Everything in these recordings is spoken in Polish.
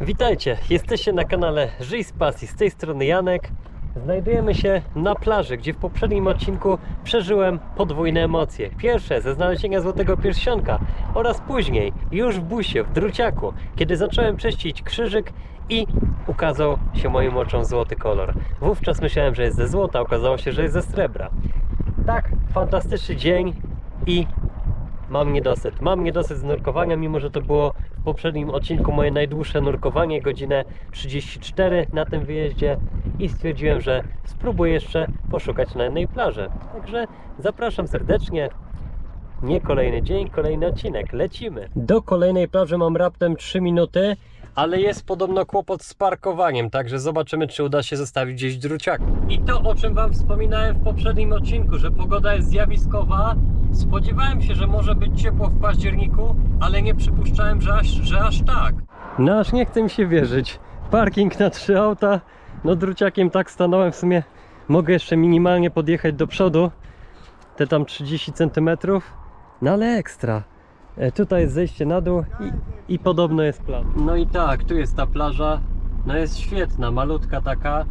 Witajcie, jesteście na kanale Żyj z Pasji, z tej strony Janek. Znajdujemy się na plaży, gdzie w poprzednim odcinku przeżyłem podwójne emocje. Pierwsze ze znalezienia złotego pierścionka oraz później, już w busie, w druciaku, kiedy zacząłem czyścić krzyżyk i ukazał się moim oczom złoty kolor. Wówczas myślałem, że jest ze złota, okazało się, że jest ze srebra. Tak, fantastyczny dzień i mam niedosyt. Mam niedosyt z nurkowania, mimo że to było poprzednim odcinku moje najdłuższe nurkowanie, godzinę 34 na tym wyjeździe i stwierdziłem, że spróbuję jeszcze poszukać na jednej plaży. Także zapraszam serdecznie. Nie kolejny dzień, kolejny odcinek. Lecimy. Do kolejnej plaży mam raptem 3 minuty, ale jest podobno kłopot z parkowaniem, także zobaczymy, czy uda się zostawić gdzieś druciak. I to, o czym Wam wspominałem w poprzednim odcinku, że pogoda jest zjawiskowa. Spodziewałem się, że może być ciepło w październiku, ale nie przypuszczałem, że aż, że aż tak. No aż nie chce mi się wierzyć. Parking na trzy auta. No druciakiem tak stanąłem w sumie. Mogę jeszcze minimalnie podjechać do przodu. Te tam 30 cm. No ale ekstra. E, Tutaj jest zejście na dół i, i podobno jest plan. No i tak, tu jest ta plaża. No jest świetna, malutka taka,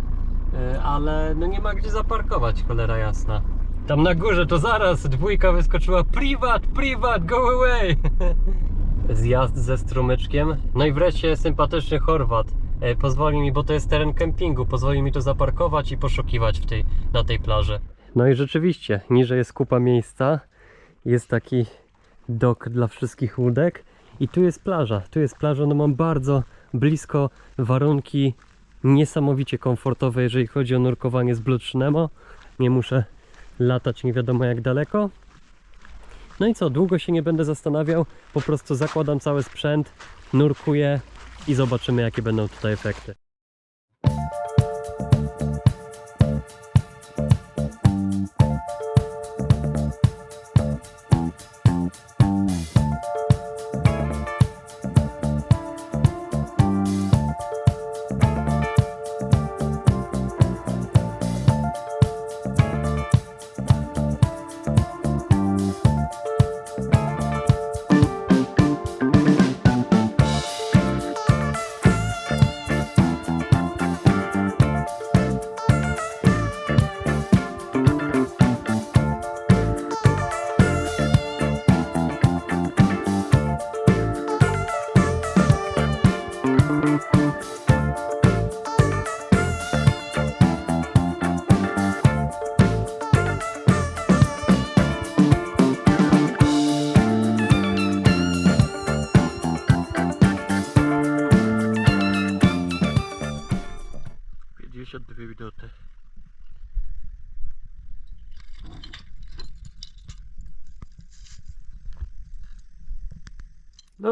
e, ale no nie ma gdzie zaparkować, cholera jasna. Tam na górze to zaraz dwójka wyskoczyła Privat, privat, go away! Zjazd ze strumyczkiem. No i wreszcie sympatyczny Chorwat. E, Pozwoli mi, bo to jest teren kempingu, pozwoli mi tu zaparkować i poszukiwać w tej, na tej plaży. No i rzeczywiście, niżej jest kupa miejsca. Jest taki dok dla wszystkich łódek. I tu jest plaża. Tu jest plaża, no mam bardzo blisko warunki niesamowicie komfortowe, jeżeli chodzi o nurkowanie z Bluetooth Nie muszę latać nie wiadomo jak daleko. No i co, długo się nie będę zastanawiał, po prostu zakładam cały sprzęt, nurkuję i zobaczymy jakie będą tutaj efekty.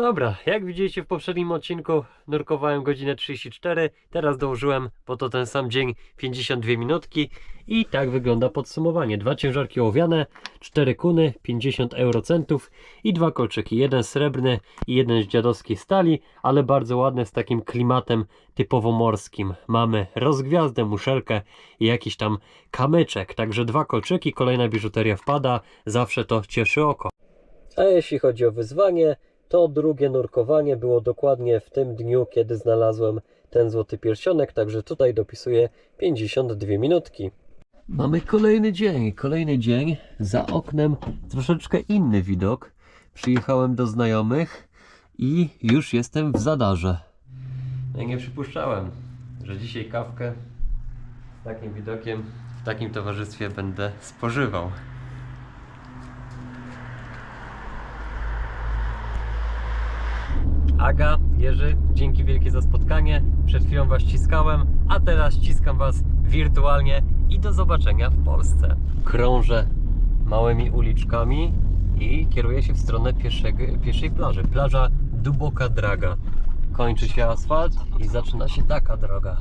Dobra, jak widzieliście w poprzednim odcinku nurkowałem godzinę 34, teraz dołożyłem, bo to ten sam dzień 52 minutki i tak wygląda podsumowanie. Dwa ciężarki ołowiane, cztery kuny, 50 eurocentów i dwa kolczyki, jeden srebrny i jeden z dziadowskiej stali, ale bardzo ładne z takim klimatem typowo morskim. Mamy rozgwiazdę, muszelkę i jakiś tam kamyczek, także dwa kolczyki, kolejna biżuteria wpada, zawsze to cieszy oko. A jeśli chodzi o wyzwanie, to drugie nurkowanie było dokładnie w tym dniu, kiedy znalazłem ten złoty pierścionek, także tutaj dopisuję 52 minutki. Mamy kolejny dzień, kolejny dzień. Za oknem troszeczkę inny widok. Przyjechałem do znajomych i już jestem w zadarze. No i nie przypuszczałem, że dzisiaj kawkę z takim widokiem, w takim towarzystwie będę spożywał. Aga, Jerzy, dzięki wielkie za spotkanie. Przed chwilą Was ściskałem, a teraz ściskam Was wirtualnie i do zobaczenia w Polsce. Krążę małymi uliczkami i kieruję się w stronę pieszego, pieszej plaży. Plaża Duboka Draga. Kończy się asfalt i zaczyna się taka droga.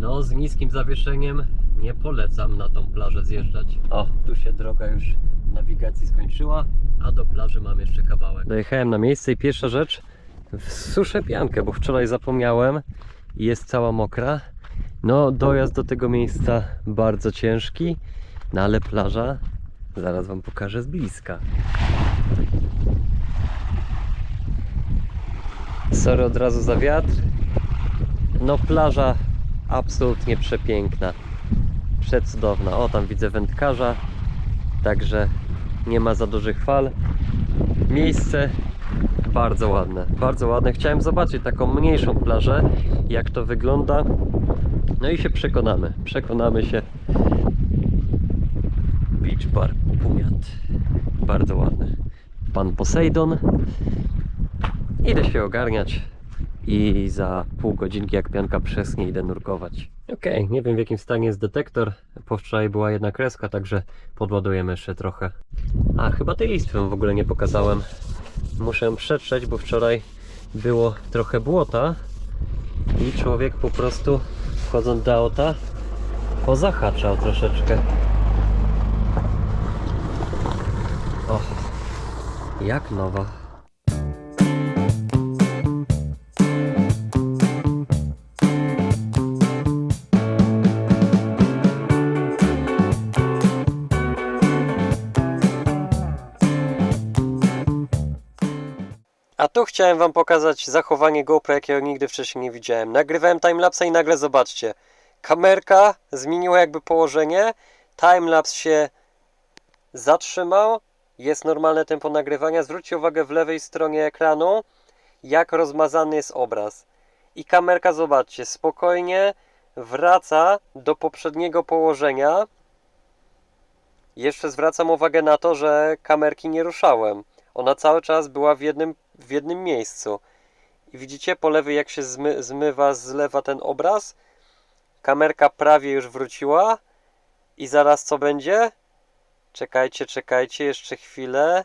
No, z niskim zawieszeniem nie polecam na tą plażę zjeżdżać. O, tu się droga już nawigacji skończyła, a do plaży mam jeszcze kawałek. Dojechałem na miejsce i pierwsza rzecz, suszę piankę, bo wczoraj zapomniałem i jest cała mokra. No, dojazd do tego miejsca bardzo ciężki, no ale plaża zaraz Wam pokażę z bliska. Sorry od razu za wiatr. No plaża absolutnie przepiękna. Przecudowna. O, tam widzę wędkarza. Także nie ma za dużych fal. Miejsce bardzo ładne, bardzo ładne. Chciałem zobaczyć taką mniejszą plażę, jak to wygląda. No i się przekonamy. Przekonamy się. Beach Park Pumiat. Bardzo ładny. Pan Poseidon. Idę się ogarniać i za pół godzinki, jak pianka przesnie, idę nurkować. Okej, nie wiem w jakim stanie jest detektor. Po wczoraj była jedna kreska, także podładujemy jeszcze trochę. A, chyba tej listwy w ogóle nie pokazałem. Muszę ją przetrzeć, bo wczoraj było trochę błota i człowiek po prostu wchodząc do auta pozahaczał troszeczkę. O, jak nowa. Tu chciałem Wam pokazać zachowanie GoPro, jakiego nigdy wcześniej nie widziałem. Nagrywałem timelapse i nagle zobaczcie. Kamerka zmieniła jakby położenie. Timelapse się zatrzymał. Jest normalne tempo nagrywania. Zwróćcie uwagę w lewej stronie ekranu, jak rozmazany jest obraz. I kamerka, zobaczcie, spokojnie wraca do poprzedniego położenia. Jeszcze zwracam uwagę na to, że kamerki nie ruszałem. Ona cały czas była w jednym, w jednym miejscu. I widzicie po lewej, jak się zmy, zmywa, zlewa ten obraz? Kamerka prawie już wróciła. I zaraz co będzie? Czekajcie, czekajcie, jeszcze chwilę.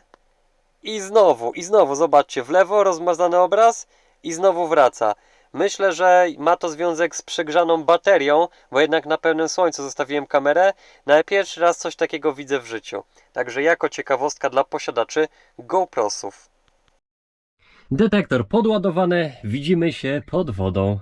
I znowu, i znowu, zobaczcie, w lewo rozmazany obraz i znowu wraca. Myślę, że ma to związek z przegrzaną baterią, bo jednak na pełnym słońcu zostawiłem kamerę, ale pierwszy raz coś takiego widzę w życiu. Także jako ciekawostka dla posiadaczy GoProsów. Detektor podładowany, widzimy się pod wodą.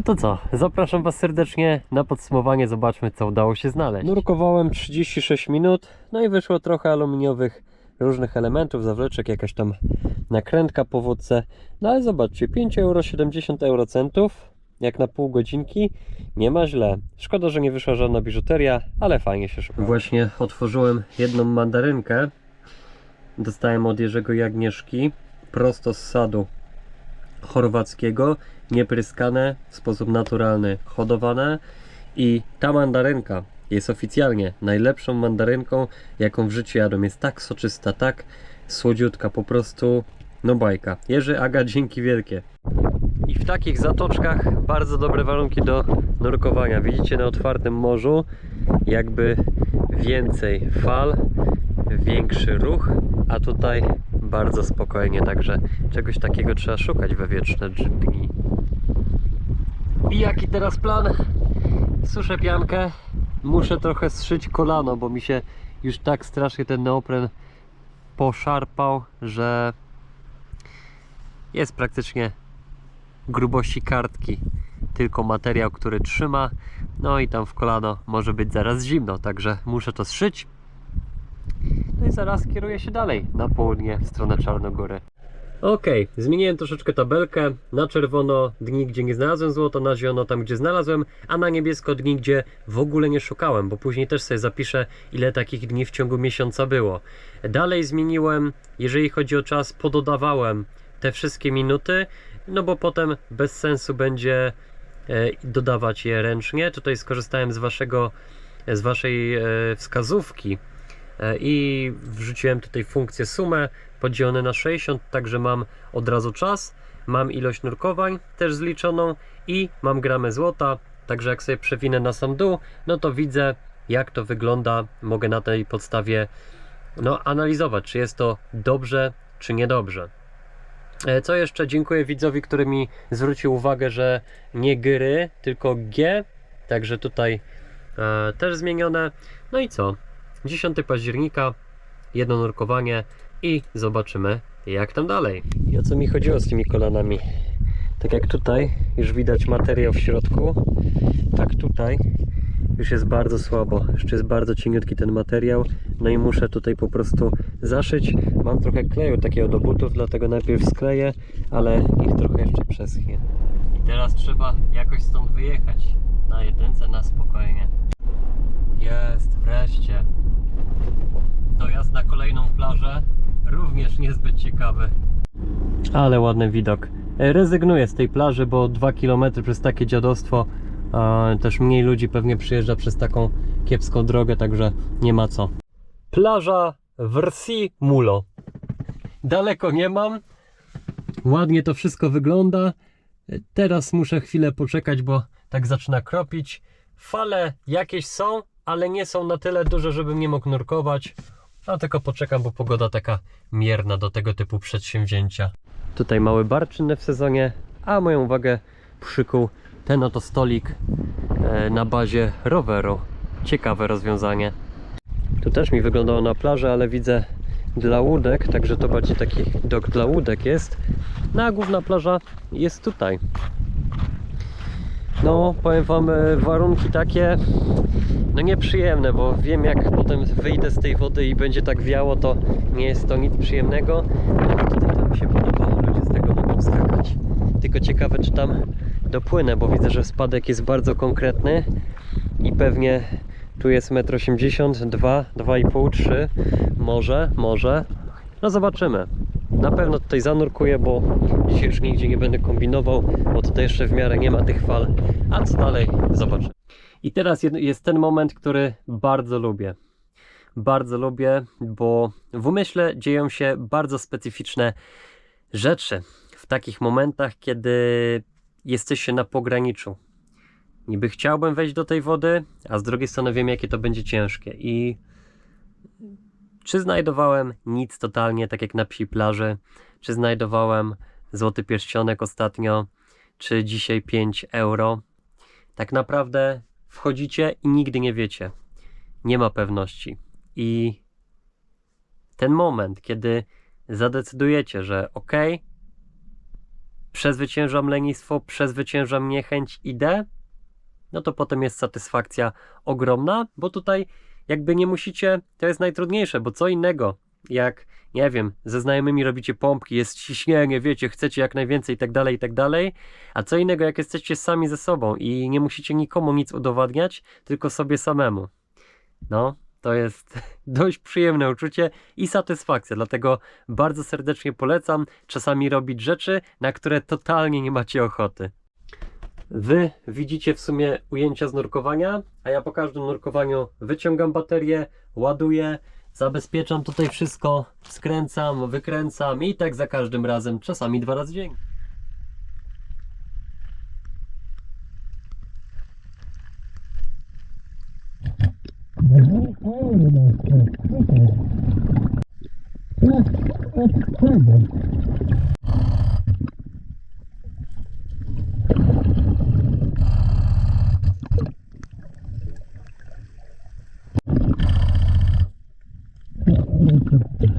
No to co, zapraszam Was serdecznie na podsumowanie, zobaczmy co udało się znaleźć. Nurkowałem 36 minut, no i wyszło trochę aluminiowych różnych elementów, zawleczek, jakaś tam nakrętka po wódce. No ale zobaczcie, 5,70 euro centów, jak na pół godzinki, nie ma źle. Szkoda, że nie wyszła żadna biżuteria, ale fajnie się szukało. Właśnie otworzyłem jedną mandarynkę, dostałem od Jerzego i Agnieszki, prosto z sadu chorwackiego, niepryskane, w sposób naturalny, hodowane i ta mandarynka jest oficjalnie najlepszą mandarynką, jaką w życiu jadłem. Jest tak soczysta, tak słodziutka, po prostu no bajka. Jerzy, Aga, dzięki wielkie. I w takich zatoczkach bardzo dobre warunki do nurkowania. Widzicie na otwartym morzu jakby więcej fal, większy ruch, a tutaj bardzo spokojnie, także czegoś takiego trzeba szukać we wieczne dni. I jaki teraz plan? Suszę piankę. Muszę trochę zszyć kolano, bo mi się już tak strasznie ten neopren poszarpał, że jest praktycznie grubości kartki. Tylko materiał, który trzyma. No i tam w kolano może być zaraz zimno, także muszę to zszyć. No i zaraz kieruję się dalej na południe w stronę Czarnogóry. Okej, zmieniłem troszeczkę tabelkę. Na czerwono dni, gdzie nie znalazłem złota, na zielono tam, gdzie znalazłem, a na niebiesko dni, gdzie w ogóle nie szukałem, bo później też sobie zapiszę, ile takich dni w ciągu miesiąca było. Dalej zmieniłem, jeżeli chodzi o czas, pododawałem te wszystkie minuty, no bo potem bez sensu będzie e, dodawać je ręcznie. Tutaj skorzystałem z waszego, z waszej e, wskazówki i wrzuciłem tutaj funkcję sumę podzielone na 60, także mam od razu czas, mam ilość nurkowań też zliczoną i mam gramę złota, także jak sobie przewinę na sam dół, no to widzę jak to wygląda, mogę na tej podstawie no, analizować, czy jest to dobrze, czy niedobrze. E, Co jeszcze? Dziękuję widzowi, który mi zwrócił uwagę, że nie gry, tylko G. Także tutaj e, też zmienione. No i co? 10 października, jedno nurkowanie i zobaczymy jak tam dalej. I o co mi chodziło z tymi kolanami? Tak jak tutaj już widać materiał w środku, tak tutaj już jest bardzo słabo. Jeszcze jest bardzo cieniutki ten materiał. No i muszę tutaj po prostu zaszyć. Mam trochę kleju takiego do butów, dlatego najpierw skleję, ale ich trochę jeszcze przeschnie. I teraz trzeba jakoś stąd wyjechać. Na jedynce, na spokojnie. Jest, wreszcie. Plażę również niezbyt ciekawy. Ale ładny widok. E, Rezygnuję z tej plaży, bo 2 km przez takie dziadostwo też mniej ludzi pewnie przyjeżdża przez taką kiepską drogę, także nie ma co. Plaża Wrsi Mulo. Daleko nie mam. Ładnie to wszystko wygląda. Teraz muszę chwilę poczekać, bo tak zaczyna kropić. Fale jakieś są, ale nie są na tyle duże, żebym nie mógł nurkować. A tylko poczekam, bo pogoda taka mierna do tego typu przedsięwzięcia. Tutaj mały bar czynny w sezonie, a moją uwagę przykuł ten oto stolik e, na bazie roweru. Ciekawe rozwiązanie. Tu też mi wyglądało na plaży, ale widzę dla łódek, także to bardziej taki dok dla łódek jest. No a główna plaża jest tutaj. No, powiem wam, e, warunki takie no nieprzyjemne, bo wiem jak potem wyjdę z tej wody i będzie tak wiało, to nie jest to nic przyjemnego. Ale tutaj to mi się podoba, ludzie z tego mogą skakać. Tylko ciekawe, czy tam dopłynę, bo widzę, że spadek jest bardzo konkretny i pewnie tu jest 1,80 m, 2, 2,5, 3, może, może. No zobaczymy. Na pewno tutaj zanurkuję, bo dzisiaj już nigdzie nie będę kombinował, bo tutaj jeszcze w miarę nie ma tych fal. A co dalej? Zobaczymy. I teraz jest ten moment, który bardzo lubię. Bardzo lubię, bo w umyśle dzieją się bardzo specyficzne rzeczy w takich momentach, kiedy jesteście na pograniczu. Niby chciałbym wejść do tej wody, a z drugiej strony wiem, jakie to będzie ciężkie. I czy znajdowałem nic totalnie, tak jak na psi plaży, czy znajdowałem złoty pierścionek ostatnio, czy dzisiaj 5 euro. Tak naprawdę wchodzicie i nigdy nie wiecie. Nie ma pewności. I ten moment, kiedy zadecydujecie, że ok, przezwyciężam lenistwo, przezwyciężam niechęć, idę, no to potem jest satysfakcja ogromna, bo tutaj jakby nie musicie, to jest najtrudniejsze, bo co innego, jak nie wiem, ze znajomymi robicie pompki, jest ciśnienie, wiecie, chcecie jak najwięcej i tak dalej, i tak dalej, a co innego, jak jesteście sami ze sobą i nie musicie nikomu nic udowadniać, tylko sobie samemu. No, to jest dość przyjemne uczucie i satysfakcja, dlatego bardzo serdecznie polecam czasami robić rzeczy, na które totalnie nie macie ochoty. Wy widzicie w sumie ujęcia z nurkowania, a ja po każdym nurkowaniu wyciągam baterię, ładuję, zabezpieczam tutaj wszystko, skręcam, wykręcam i tak za każdym razem, czasami dwa razy dziennie. Allah'ın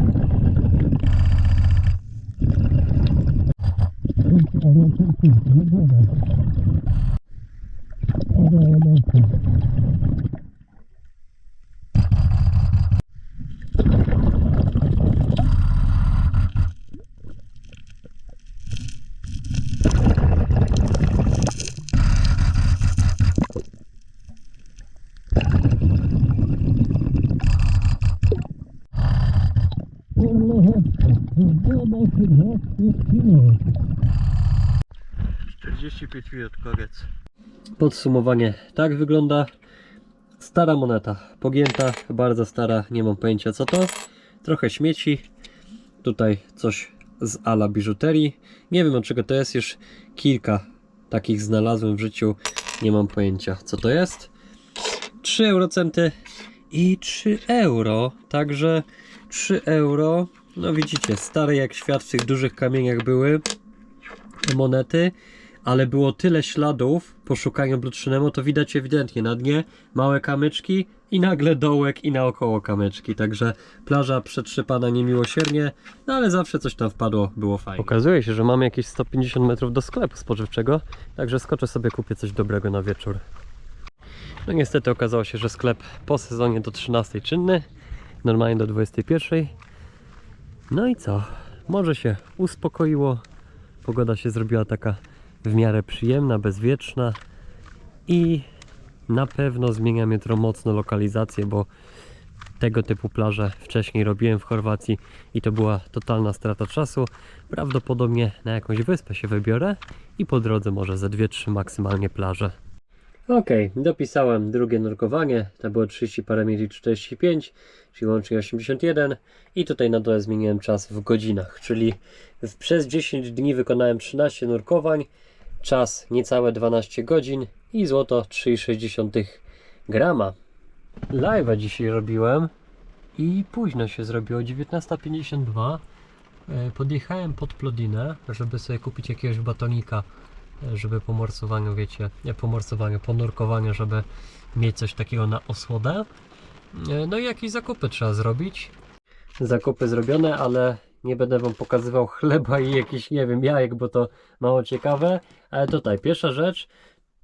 45 minut, koniec. Podsumowanie. Tak wygląda stara moneta. Pogięta, bardzo stara, nie mam pojęcia co to. Trochę śmieci. Tutaj coś z ala biżuterii. Nie wiem od czego to jest, już kilka takich znalazłem w życiu. Nie mam pojęcia co to jest. 3 eurocenty i 3 euro. Także 3 euro. No widzicie, stare jak świat w tych dużych kamieniach były monety, ale było tyle śladów po szukaniu Blutrzynemu, to widać ewidentnie na dnie małe kamyczki i nagle dołek i naokoło kamyczki, także plaża przetrzypana niemiłosiernie, no ale zawsze coś tam wpadło, było fajnie. Okazuje się, że mamy jakieś 150 metrów do sklepu spożywczego, także skoczę sobie, kupię coś dobrego na wieczór. No niestety okazało się, że sklep po sezonie do 13 czynny, normalnie do 21. No i co? Może się uspokoiło, Pogoda się zrobiła taka w miarę przyjemna, bezwieczna i na pewno zmieniam jutro mocno lokalizację, bo tego typu plaże wcześniej robiłem w Chorwacji i to była totalna strata czasu. Prawdopodobnie na jakąś wyspę się wybiorę i po drodze może ze 2-3 maksymalnie plaże. Okej, dopisałem drugie nurkowanie, to było 30 parę minut i 45, czyli łącznie 81 i tutaj na dole zmieniłem czas w godzinach, czyli przez 10 dni wykonałem 13 nurkowań, czas niecałe 12 godzin i złoto 3,6 grama. Live'a dzisiaj robiłem i późno się zrobiło, 19.52 E, Podjechałem pod Plodinę, żeby sobie kupić jakiegoś batonika e, żeby po morsowaniu, wiecie, nie po morsowaniu, po nurkowaniu, żeby mieć coś takiego na osłodę. E, No i jakieś zakupy trzeba zrobić. Zakupy zrobione, ale nie będę wam pokazywał chleba i jakichś, nie wiem, jajek, bo to mało ciekawe. Ale tutaj, pierwsza rzecz,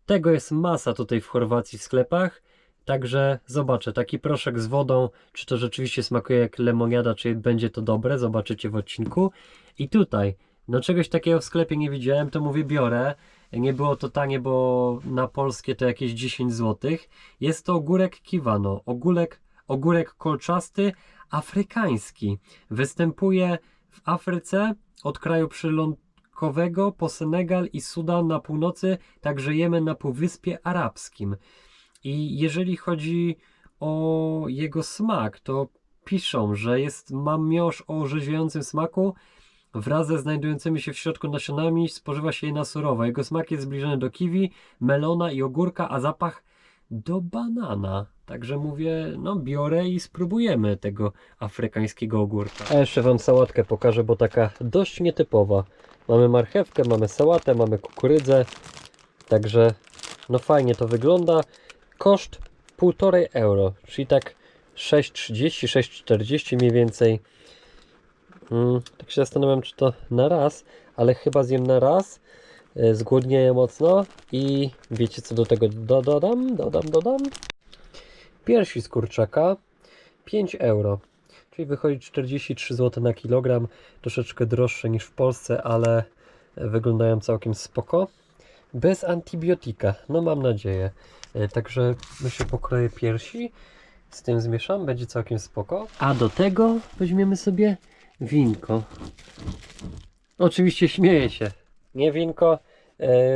tego jest masa tutaj w Chorwacji w sklepach. Także zobaczę, taki proszek z wodą, czy to rzeczywiście smakuje jak lemoniada, czy będzie to dobre, zobaczycie w odcinku. I tutaj, no czegoś takiego w sklepie nie widziałem, to mówię biorę. Nie było to tanie, bo na polskie to jakieś 10 zł. Jest to ogórek kiwano, ogórek, ogórek kolczasty, afrykański. Występuje w Afryce od kraju przylądkowego po Senegal i Sudan na północy, także Jemen na Półwyspie Arabskim. I jeżeli chodzi o jego smak, to piszą, że jest ma miąższ o orzeźwiającym smaku, wraz ze znajdującymi się w środku nasionami spożywa się je na surowo. Jego smak jest zbliżony do kiwi, melona i ogórka, a zapach do banana. Także mówię, no biorę i spróbujemy tego afrykańskiego ogórka. A jeszcze Wam sałatkę pokażę, bo taka dość nietypowa. Mamy marchewkę, mamy sałatę, mamy kukurydzę. Także no fajnie to wygląda. Koszt 1,5 euro, czyli tak 6,30, 6,40 mniej więcej. Mm, tak się zastanawiam, czy to na raz, ale chyba zjem na raz. E, Zgłodnieję mocno i wiecie co do tego do, dodam? Dodam, dodam. Piersi z kurczaka 5 euro, czyli wychodzi 43 zł na kilogram. Troszeczkę droższe niż w Polsce, ale wyglądają całkiem spoko. Bez antibiotika, no mam nadzieję. E, Także myślę pokroję piersi, z tym zmieszam, będzie całkiem spoko. A do tego weźmiemy sobie winko. Oczywiście śmieję się. Nie winko,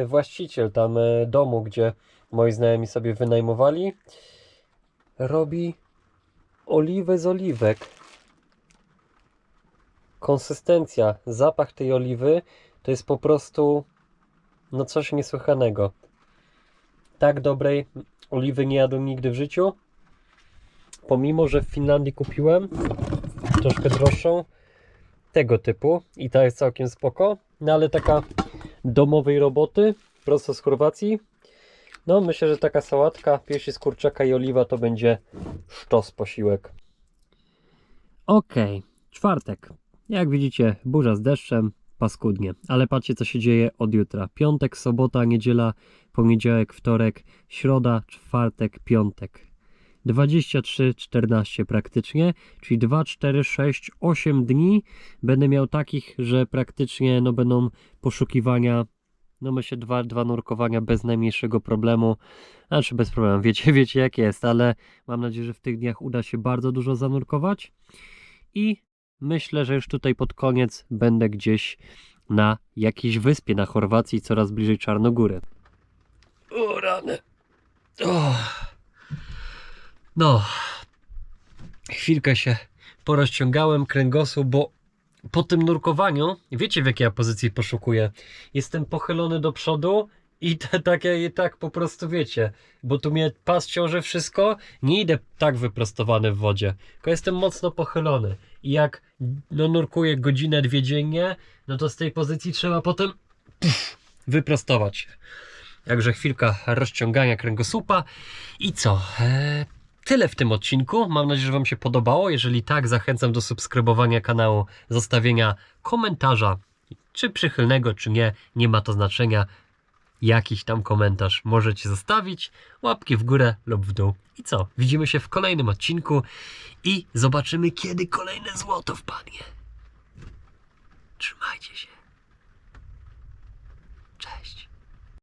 właściciel tam e, domu, gdzie moi znajomi sobie wynajmowali, robi oliwę z oliwek. Konsystencja, zapach tej oliwy to jest po prostu no coś niesłychanego. Tak dobrej oliwy nie jadłem nigdy w życiu. Pomimo, że w Finlandii kupiłem troszkę droższą tego typu i ta jest całkiem spoko, no ale taka domowej roboty, prosto z Chorwacji. No myślę, że taka sałatka, piersi z kurczaka i oliwa to będzie sztos posiłek. Okej, czwartek. Jak widzicie, burza z deszczem, paskudnie. Ale patrzcie, co się dzieje od jutra. Piątek, sobota, niedziela, poniedziałek, wtorek, środa, czwartek, piątek. 23, 14 praktycznie, czyli 2, 4, 6, 8 dni będę miał takich, że praktycznie no, będą poszukiwania, no myślę dwa, dwa nurkowania bez najmniejszego problemu, znaczy bez problemu, wiecie, wiecie jak jest, ale mam nadzieję, że w tych dniach uda się bardzo dużo zanurkować i myślę, że już tutaj pod koniec będę gdzieś na jakiejś wyspie na Chorwacji, coraz bliżej Czarnogóry. O rany. O. No. Chwilkę się porozciągałem kręgosłup, bo po tym nurkowaniu, wiecie w jakiej ja pozycji poszukuję? Jestem pochylony do przodu i te, takie i tak po prostu wiecie, bo tu mnie pas ciąży wszystko, nie idę tak wyprostowany w wodzie, tylko jestem mocno pochylony i jak no, nurkuję godzinę, dwie dziennie, no to z tej pozycji trzeba potem pff, wyprostować. Także chwilka rozciągania kręgosłupa i co? Eee, tyle w tym odcinku. Mam nadzieję, że Wam się podobało. Jeżeli tak, zachęcam do subskrybowania kanału, zostawienia komentarza, czy przychylnego, czy nie. Nie ma to znaczenia. Jakiś tam komentarz możecie zostawić, łapki w górę lub w dół. I co? Widzimy się w kolejnym odcinku i zobaczymy, kiedy kolejne złoto wpadnie. Trzymajcie się. Cześć.